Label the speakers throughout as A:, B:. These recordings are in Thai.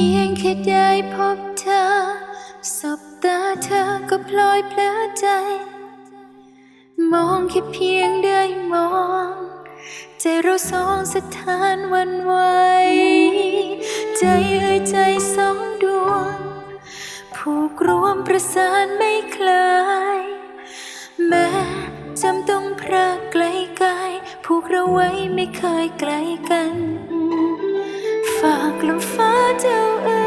A: ียงแค่ได้พบเธอ สบตาเธอก็พลอยเพลอใจ มองแค่เพียงได้มอง ใจเราสองสถานวันไหว ใจเอ่ยใจสองดวง ผูกรวมประสานไม่คลาย แม้จำต้องพรากไกลกายผูกเราไว้ไม่เคยไกลกัน ฝากลมฟ้าเจ้าเอ๋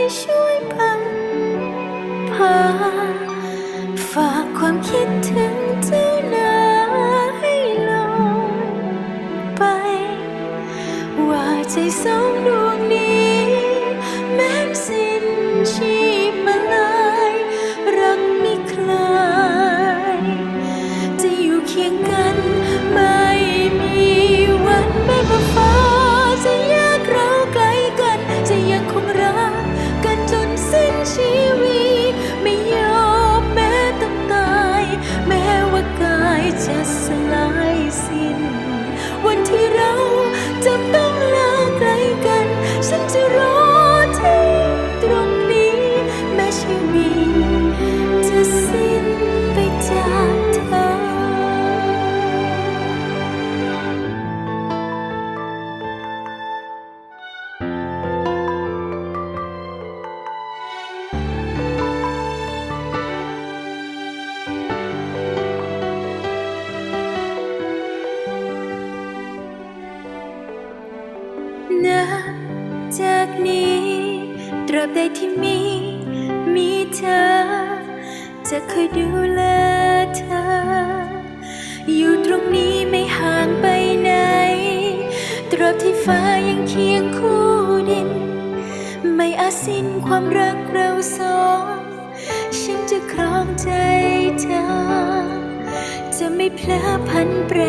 A: ยช่วยพังพาฝากความคิดถึงเจ้านาให้ลงไป ว่าใจสองดวง นับจากนี้ตราบใดที่มี มีเธอ จะคอยดูแลเธอ อยู่ตรงนี้ไม่ห่างไปไหน ตราบที่ฟ้ายังเคียงคู่ดิน ไม่อาจสิ้นความรักเราสอง ฉันจะครองใจเธอ จะไม่เพลอพันแปร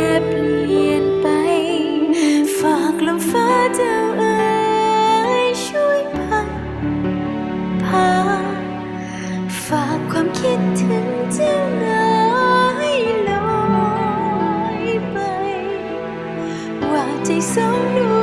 A: ความคิดถึงเจ้าน้อยลอยไป ว่าใจสองดวง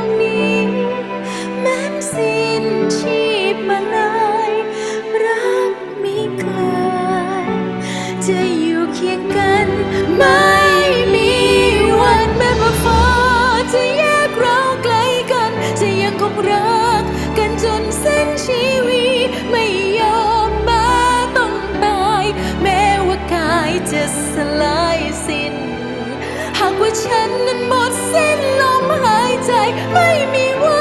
A: จะสลายสิ้น หากว่าฉันนั้นหมดสิ้นลมหายใจไม่มีวัน